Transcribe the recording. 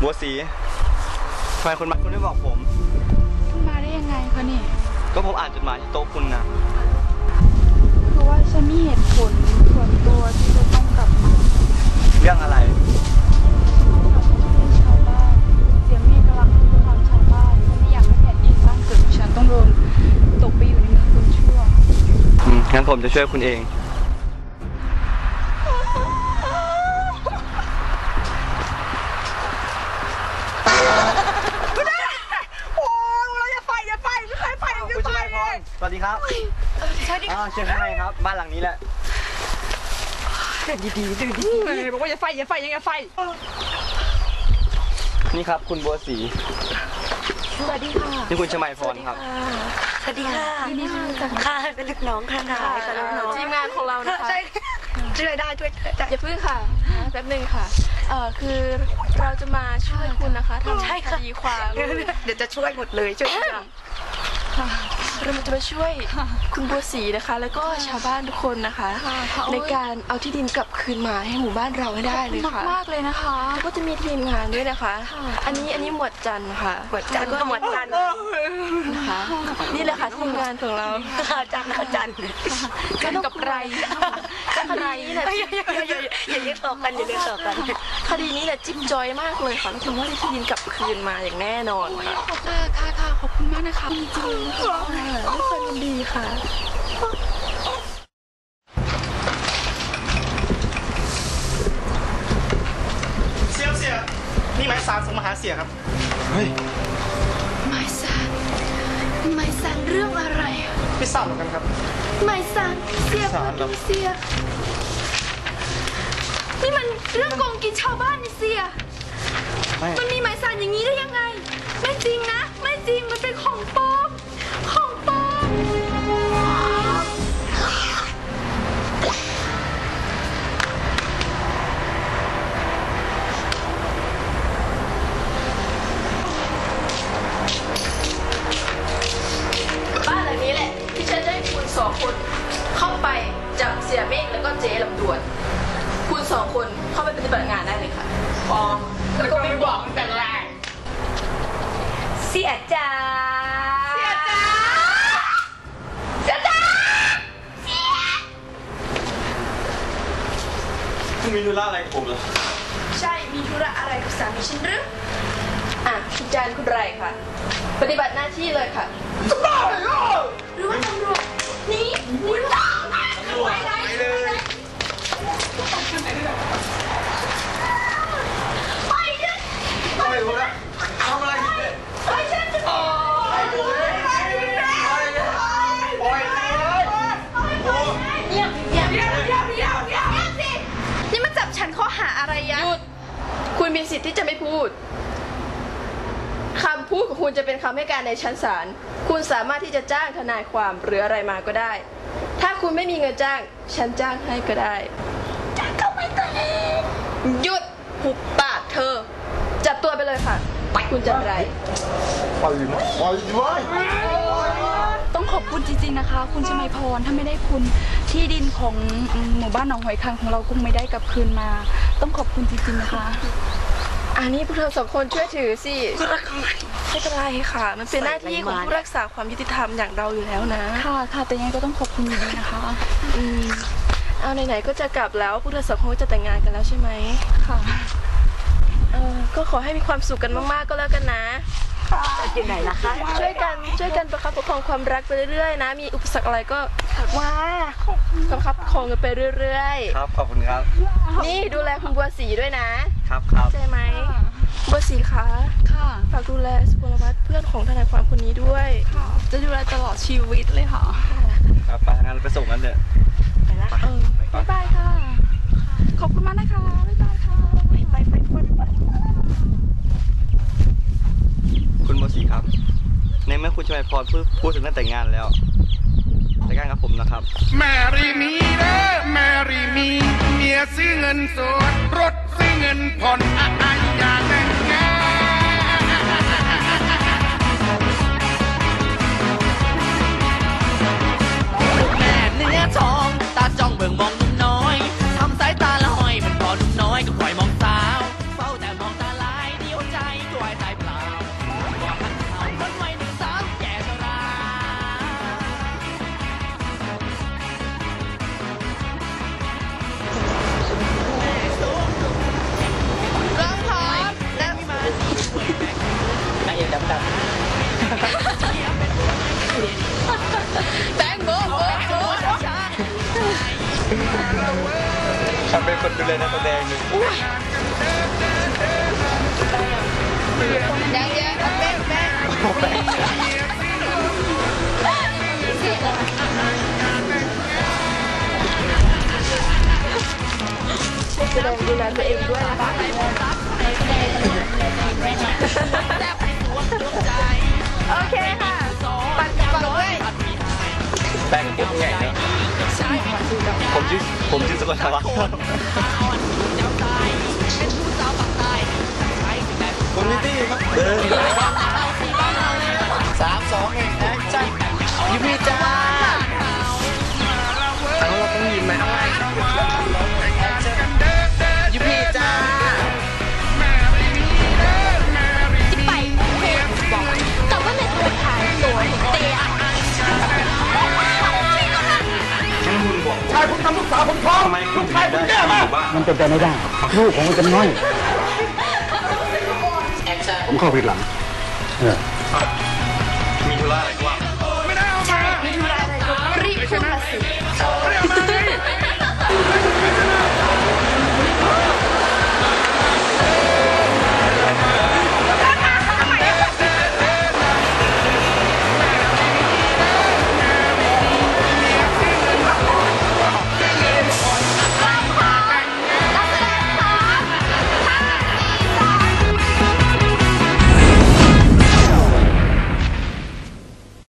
บัวสีทำไมคุณมาคุณไม่บอกผม คุณมาได้ยังไงคะนี่ ก็ผมอ่านจดหมายที่โต๊ะคุณนะคือว่าฉันมีเหตุผลส่วนตัวที่จะต้องกลับมาเรื่องอะไรเป็นชาวบ้านเสียงเมฆกำลังคุกคามชาวบ้านฉันไม่อยากให้แผ่นดินบ้านเกิดของฉันต้องโดนตกไปอยู่ในมือคนชั่ว อืมงั้นผมจะช่วยคุณเอง วัสดีครับสวัสดีอ่าเชิญข้างในครับ บ้านหลังนี้แหละดีดีดีดีบอกว่าอย่าไฟอย่าไฟยังอย่าไฟ นี่ครับคุณบัวสีสวัสดีค่ะนี่คุณชมัยพรครับ สวัสดีค่ะยินดีที่รู้จักค่ะเป็นลูกน้องค่ะค่ะเป็นลูกน้องทีมงานของเรานะคะใช่ช่วยได้ช่วยได้อย่าพึ่งค่ะแป๊บหนึงค่ะเออคือเราจะมาช่วยคุณนะคะทำใช่คค่ะดีความเดี๋ยวจะช่วยหมดเลยช่วยทุก อย่างเราจะมาช่วยคุณบัวศรีนะคะ แล้วก็ชาวบ้านทุกคนนะคะ ในการเอาที่ดินกลับคืนมาให้หมู่บ้านเราให้ได้เลยมากค่ะมากๆเลยนะคะแล้วก็จะมีทีมงานด้วยนะคะ อันนี้อันนี้หมวดจันทร์ค่ะหมวดจันทร์ก็หมวดจันทร์นะคะนี่แหละค่ะทีมงานของเราค่ะจันทร์ค่ะจันทร์กันกับไรกันไรนี่แหละอย่าอย่าอย่าอย่าอย่าเรียกต่อกันอย่าเรียกต่อกันคดีนี้แหละจิ๊บจอยมากเลยค่ะแล้วคุณว่าได้ที่ดินกลับคืนมาอย่างแน่นอนค่ะค่ะค่ะค่ะขอบคุณมากนะคะจริงๆนะคะด้วยความยินดีค่ะ เสียเสียนี่หมายสารส่งมาหาเสียครับ เฮ้ย หมายสารหมายสารเรื่องอะไรอะไม่ทราบเหมือนกันครับ หมายสารเสียสารเหรอ เสีย นี่มันเรื่องโกงกินชาวบ้านนี่เสีย ไม่มันมีหมายสารอย่างนี้ได้ยังไง เข้าไปจับเสียเมฆแล้วก็เจ๊ลำดวน คุณสองคนเข้าไปปฏิบัติงานได้เลยค่ะปอมแล้วก็ไม่บอกตั้งแต่แรกเสียจ้าเสียจ้าเสียจ้าคุณมีธุระอะไรกับผมเหรอ ใช่ มีธุระอะไรกับสามีฉันหรือ อะคุณจันคุณไรค่ะ ปฏิบัติหน้าที่เลยค่ะ ทธิ์ที่จะไม่พูดคำพูดของคุณจะเป็นคำให้การในชั้นศาล คุณสามารถที่จะจ้างทนายความหรืออะไรมาก็ได้ ถ้าคุณไม่มีเงินจ้าง ฉันจ้างให้ก็ได้จ้างเขาไปก่อนเลยหยุดหุบปากเธอ จับตัวไปเลยค่ะ คุณจันไรปล่อยนะปล่อยไว้ต้องขอบคุณจริงๆนะคะ คุณชมัยพรถ้าไม่ได้คุณที่ดินของหมู่บ้านหนองหอยคังของเราคงไม่ได้กลับคืนมา ต้องขอบคุณจริงๆนะคะ อันนี้พวกเธอสองคนช่วยถือสิไม่เป็นไรค่ะ มันเป็นหน้าที่ของผู้รักษาความยุติธรรมอย่างเราอยู่แล้วนะค่ะค่ะแต่ยังไงก็ต้องขอบคุณอยู่ดีนะคะอืมเอาไหนๆก็จะกลับแล้วพวกเธอสองคนก็จะแต่งงานกันแล้วใช่ไหมค่ะเออก็ขอให้มีความสุขกันมากๆก็แล้วกันนะ อยู่ไหนล่ะคะช่วยกันช่วยกันประคับประคองความรักไปเรื่อยๆนะ มีอุปสรรคอะไรก็ว้าประคับประคองกันไปเรื่อยครับขอบคุณครับ ๆ นี่ดูแลคุณบัวศรีด้วยนะ ครับครับใช่ไหมบัวศรีคะค่ะ ฝากดูแลสุพลวัฒน์เพื่อนของทนายความคนนี้ด้วย ค่ะ จะดูแลตลอดชีวิตเลยค่ะ ครับไปงั้นเราไปส่งกันเถอะไปละเออบ๊ายบายค่ะ ขอบคุณมากนะคะ บ๊ายบายค่ะ ไปไปไปไปคุณบัวสีครับ ในเมื่อคุณชมัยพรพูดพูดถึงเรื่องแต่งงานแล้ว แต่งงานกับผมนะครับ แมรี่มีเด้อแมรี่มี เมียซื้อเงินสดรถซื้อ เงินผ่อนอะไรอย่าแต่งงาน Tán bữa bữa bữa Sampai kedulan aku dah ni. Jangan jangan bang bang. Kita dah guna? ผมชื่อผมชื่อสกลวัฒน์ ทำลูกสาวผมท้องทำไมคุณถึงได้อยู่บ้านมันเป็นไปไม่ได้ลูกของมันจะน้อยผมเข้าผิดหลัง เออมีธุระอะไรก็ว่า